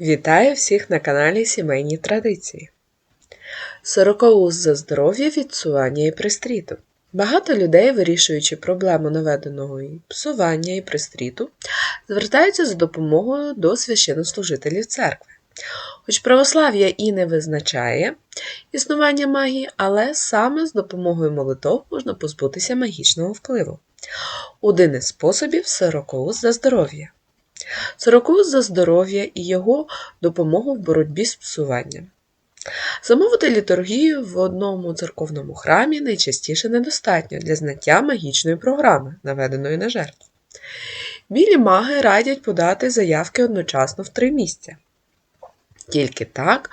Вітаю всіх на каналі Сімейні Традиції. Сорокоуз за здоров'я, відсування і пристріту. Багато людей, вирішуючи проблему наведеного і псування і пристріту, звертаються за допомогою до священнослужителів церкви. Хоч православ'я і не визначає існування магії, але саме з допомогою молитов можна позбутися магічного впливу. Один із способів сорокоуз за здоров'я. Сорокуз за здоров'я і його допомогу в боротьбі з псуванням. Замовити літургію в одному церковному храмі найчастіше недостатньо для знаття магічної програми, наведеної на жертву. Білі маги радять подати заявки одночасно в три місця. Тільки так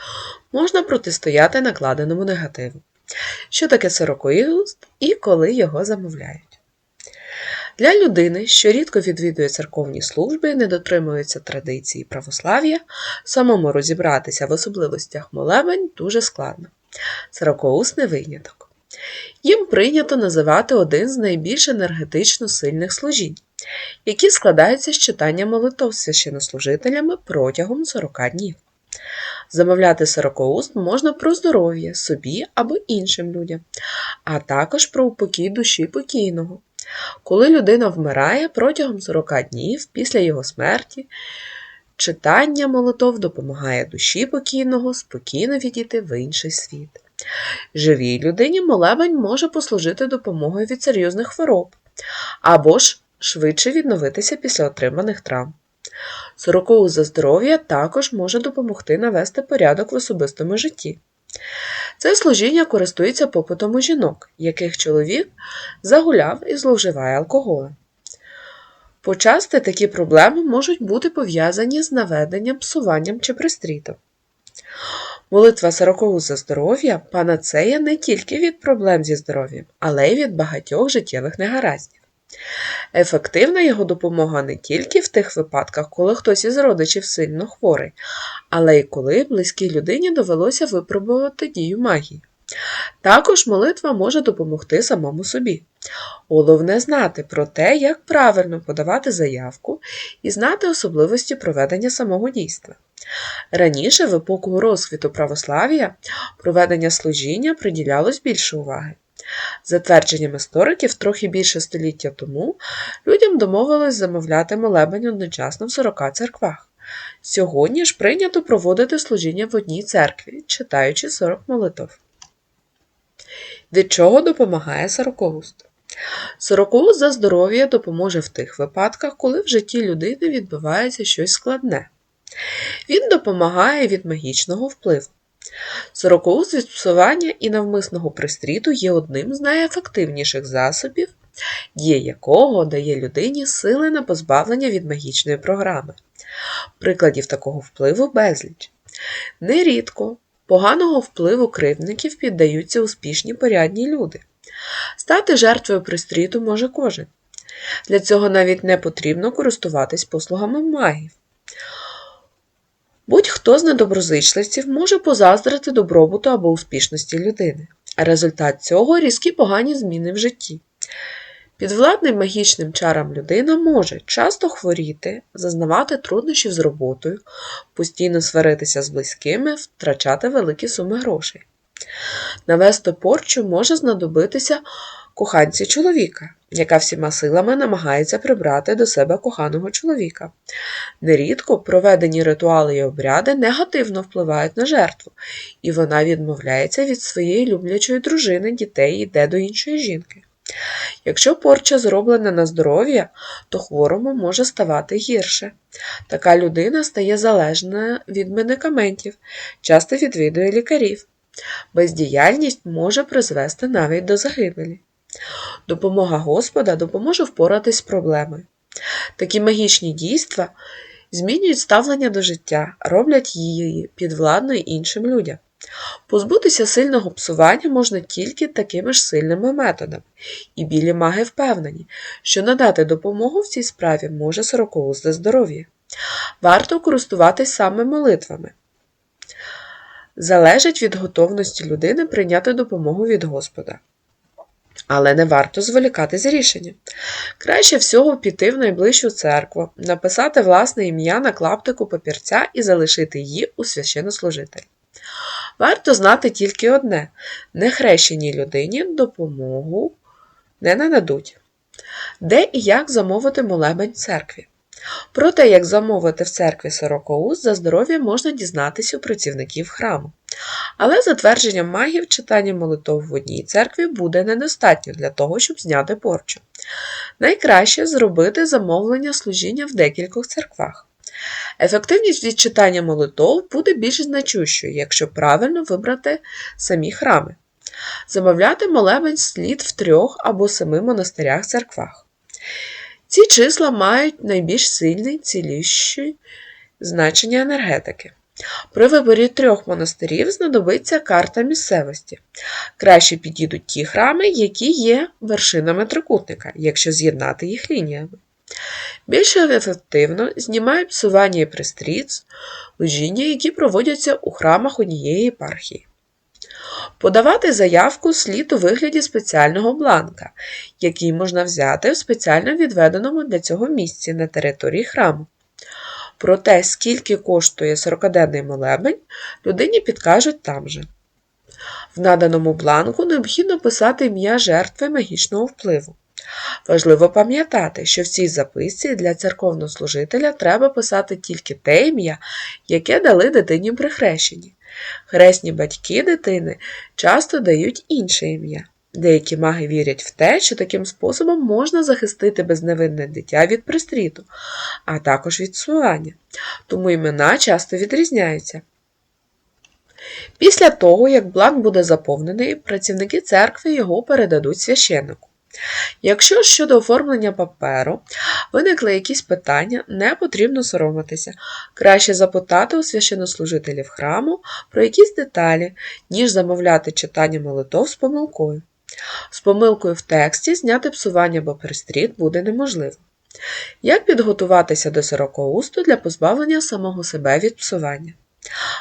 можна протистояти накладеному негативу. Що таке сорокоїст і коли його замовляють. Для людини, що рідко відвідує церковні служби не дотримується традиції православ'я, самому розібратися в особливостях молебень дуже складно. Сорокоусний виняток. Їм прийнято називати один з найбільш енергетично сильних служінь, які складаються з читання молитов священнослужителями протягом 40 днів. Замовляти сорокоуст можна про здоров'я собі або іншим людям, а також про упокій душі покійного. Коли людина вмирає протягом 40 днів після його смерті, читання молитов допомагає душі покійного спокійно відійти в інший світ. Живій людині молебень може послужити допомогою від серйозних хвороб або ж швидше відновитися після отриманих травм. Сорокоуз за здоров'я також може допомогти навести порядок в особистому житті. Це служіння користується попитом у жінок, яких чоловік загуляв і зловживає алкоголем. Почасти такі проблеми можуть бути пов'язані з наведенням, псуванням чи пристрітом. Молитва сорокову за здоров'я панацея не тільки від проблем зі здоров'ям, але й від багатьох життєвих негараздів. Ефективна його допомога не тільки в тих випадках, коли хтось із родичів сильно хворий, але й коли близькій людині довелося випробувати дію магії. Також молитва може допомогти самому собі. Головне знати про те, як правильно подавати заявку і знати особливості проведення самого дійства. Раніше, в епоху розквіту православ'я, проведення служіння приділялось більше уваги. За твердженням істориків, трохи більше століття тому людям домовилось замовляти молебень одночасно в 40 церквах. Сьогодні ж прийнято проводити служіння в одній церкві, читаючи 40 молитв. Від чого допомагає сорокоуст? Сорокоуст за здоров'я допоможе в тих випадках, коли в житті людини відбувається щось складне. Він допомагає від магічного впливу. Сорокоуз від псування і навмисного пристріту є одним з найефективніших засобів, дія якого дає людині сили на позбавлення від магічної програми. Прикладів такого впливу безліч. Нерідко поганого впливу кривдників піддаються успішні порядні люди. Стати жертвою пристріту може кожен. Для цього навіть не потрібно користуватись послугами магів. Будь-хто з недоброзичливців може позаздрити добробуту або успішності людини. А результат цього різкі погані зміни в житті. Підвладний магічним чарам людина може часто хворіти, зазнавати труднощів з роботою, постійно сваритися з близькими, втрачати великі суми грошей. Навести порчу може знадобитися коханці чоловіка, яка всіма силами намагається прибрати до себе коханого чоловіка. Нерідко проведені ритуали і обряди негативно впливають на жертву, і вона відмовляється від своєї люблячої дружини, дітей йде до іншої жінки. Якщо порча зроблена на здоров'я, то хворому може ставати гірше. Така людина стає залежна від медикаментів, часто відвідує лікарів. Бездіяльність може призвести навіть до загибелі. Допомога Господа допоможе впоратись з проблемою. Такі магічні дійства змінюють ставлення до життя, роблять її підвладною іншим людям. Позбутися сильного псування можна тільки такими ж сильними методами, і білі маги впевнені, що надати допомогу в цій справі може сорокоузде здоров'я. Варто користуватись саме молитвами. Залежить від готовності людини прийняти допомогу від Господа. Але не варто зволікати з рішенням. Краще всього піти в найближчу церкву, написати власне ім'я на клаптику папірця і залишити її у священнослужителя. Варто знати тільки одне: нехрещеній людині допомогу не нададуть. Де і як замовити молебень в церкві? Про те, як замовити в церкві сорокоуст за здоров'я можна дізнатися у працівників храму. Але за твердженням магів, читання молитов в одній церкві буде недостатньо для того, щоб зняти порчу. Найкраще зробити замовлення служіння в декількох церквах. Ефективність від читання молитов буде більш значущою, якщо правильно вибрати самі храми. Замовляти молебень слід в трьох або семи монастирях церквах. Ці числа мають найбільш сильний цілющий значення енергетики. При виборі трьох монастирів знадобиться карта місцевості. Краще підійдуть ті храми, які є вершинами трикутника, якщо з'єднати їх лініями. Більше ефективно знімають псування і пристріц, служіння, які проводяться у храмах однієї єпархії. Подавати заявку слід у вигляді спеціального бланка, який можна взяти в спеціально відведеному для цього місці на території храму. Про те, скільки коштує 40-денний молебень, людині підкажуть там же. В наданому бланку необхідно писати ім'я жертви магічного впливу. Важливо пам'ятати, що в цій записці для церковнослужителя треба писати тільки те ім'я, яке дали дитині при хрещенні. Хресні батьки дитини часто дають інше ім'я. Деякі маги вірять в те, що таким способом можна захистити безневинне дитя від пристріту, а також від псування, тому імена часто відрізняються. Після того, як бланк буде заповнений, працівники церкви його передадуть священнику. Якщо щодо оформлення паперу виникли якісь питання, не потрібно соромитися. Краще запитати у священнослужителів храму про якісь деталі, ніж замовляти читання молитов з помилкою. З помилкою в тексті зняти псування або перестріт буде неможливо. Як підготуватися до сорокоусту для позбавлення самого себе від псування?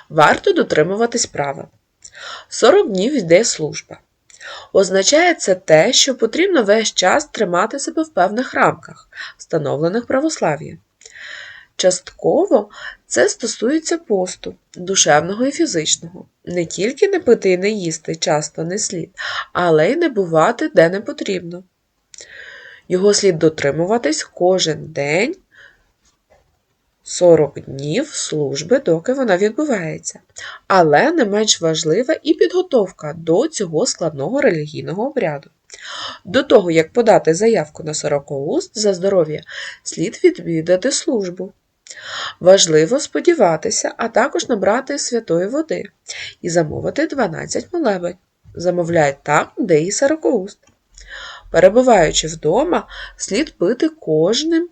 Варто дотримуватись правил. 40 днів йде служба. Означає це те, що потрібно весь час тримати себе в певних рамках, встановлених православ'ям. Частково це стосується посту, душевного і фізичного. Не тільки не пити і не їсти часто не слід, але й не бувати де не потрібно. Його слід дотримуватись кожен день 40 днів служби, доки вона відбувається. Але не менш важлива і підготовка до цього складного релігійного обряду. До того, як подати заявку на 40 уст за здоров'я, слід відвідати службу. Важливо сподіватися, а також набрати святої води і замовити 12 молебень. Замовляють там, де і 40 уст. Перебуваючи вдома, слід пити кожним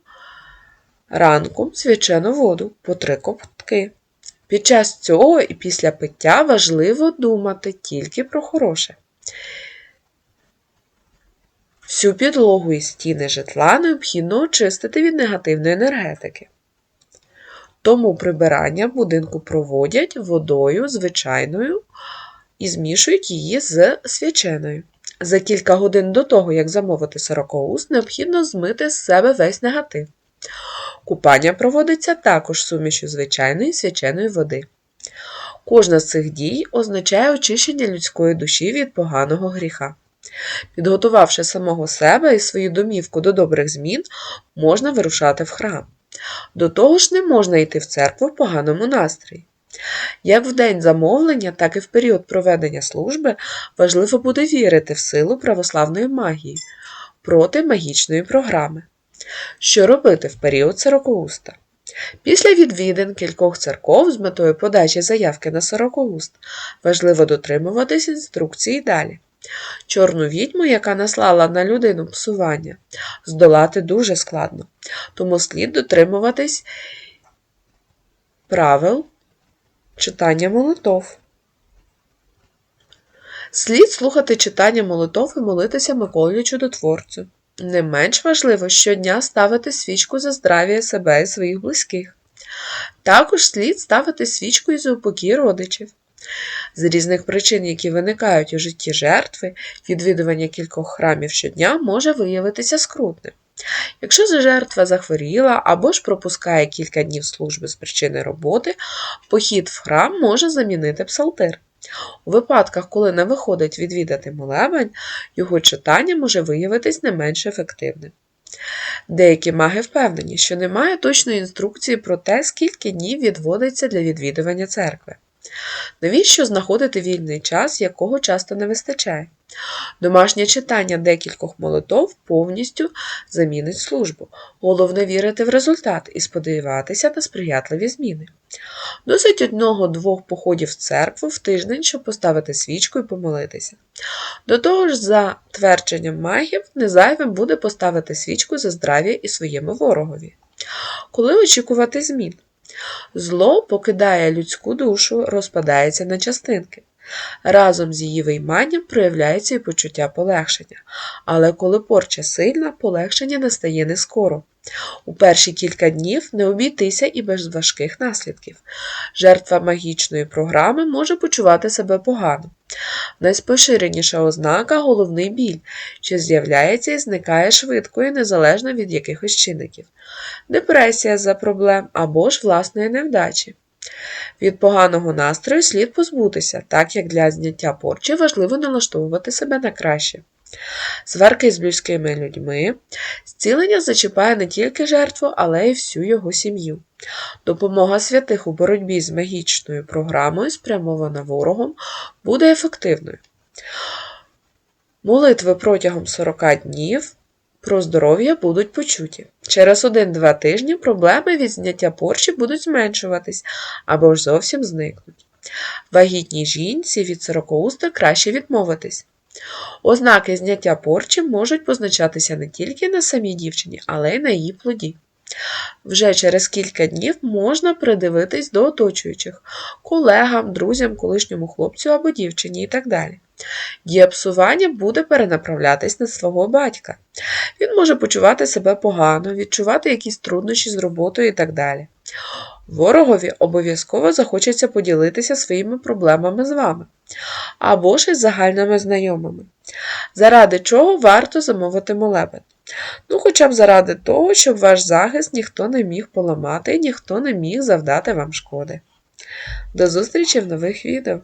ранком свячену воду по три ковтки. Під час цього і після пиття важливо думати тільки про хороше. Всю підлогу і стіни житла необхідно очистити від негативної енергетики. Тому прибирання будинку проводять водою звичайною і змішують її з свяченою. За кілька годин до того, як замовити сорокоуст, необхідно змити з себе весь негатив. Купання проводиться також сумішю звичайної свяченої води. Кожна з цих дій означає очищення людської душі від поганого гріха. Підготувавши самого себе і свою домівку до добрих змін, можна вирушати в храм. До того ж, не можна йти в церкву в поганому настрої. Як в день замовлення, так і в період проведення служби важливо буде вірити в силу православної магії проти магічної програми. Що робити в період сорокоуста? Після відвідин кількох церков з метою подачі заявки на сорокоуст важливо дотримуватись інструкції далі. Чорну відьму, яка наслала на людину псування, здолати дуже складно, тому слід дотримуватись правил читання молитов. Слід слухати читання молитов і молитися Миколі Чудотворцю. Не менш важливо щодня ставити свічку за здрав'я себе і своїх близьких. Також слід ставити свічку і за упокій родичів. З різних причин, які виникають у житті жертви, відвідування кількох храмів щодня може виявитися скрутним. Якщо же жертва захворіла або ж пропускає кілька днів служби з причини роботи, похід в храм може замінити псалтир. У випадках, коли не виходить відвідати молебень, його читання може виявитись не менш ефективним. Деякі маги впевнені, що немає точної інструкції про те, скільки днів відводиться для відвідування церкви. Навіщо знаходити вільний час, якого часто не вистачає? Домашнє читання декількох молитов повністю замінить службу. Головне вірити в результат і сподіватися на сприятливі зміни. Досить одного-двох походів в церкву в тиждень, щоб поставити свічку і помолитися. До того ж, за твердженням магів, незайвим буде поставити свічку за здрав'я і своєму ворогові. Коли очікувати змін? Зло покидає людську душу, розпадається на частинки. Разом з її вийманням проявляється і почуття полегшення, але коли порча сильна, полегшення настає не скоро. У перші кілька днів не обійтися і без важких наслідків. Жертва магічної програми може почувати себе погано. Найспоширеніша ознака головний біль, що з'являється і зникає швидко і незалежно від якихось чинників, депресія за проблем або ж власної невдачі. Від поганого настрою слід позбутися, так як для зняття порчі важливо налаштовувати себе на краще. Сварки з близькими людьми, зцілення зачіпає не тільки жертву, але й всю його сім'ю. Допомога святих у боротьбі з магічною програмою, спрямована ворогом, буде ефективною. Молитви протягом 40 днів про здоров'я будуть почуті. Через 1-2 тижні проблеми від зняття порчі будуть зменшуватись або ж зовсім зникнуть. Вагітній жінці від сорокоуста краще відмовитись. Ознаки зняття порчі можуть позначатися не тільки на самій дівчині, але й на її плоді. Вже через кілька днів можна придивитись до оточуючих колегам, друзям, колишньому хлопцю або дівчині і так далі. Дія псування буде перенаправлятись на свого батька. Він може почувати себе погано, відчувати якісь труднощі з роботою і так далі. Ворогові обов'язково захочеться поділитися своїми проблемами з вами або ж із загальними знайомими, заради чого варто замовити молебен. Ну, хоча б заради того, щоб ваш захист ніхто не міг поламати і ніхто не міг завдати вам шкоди. До зустрічі в нових відео!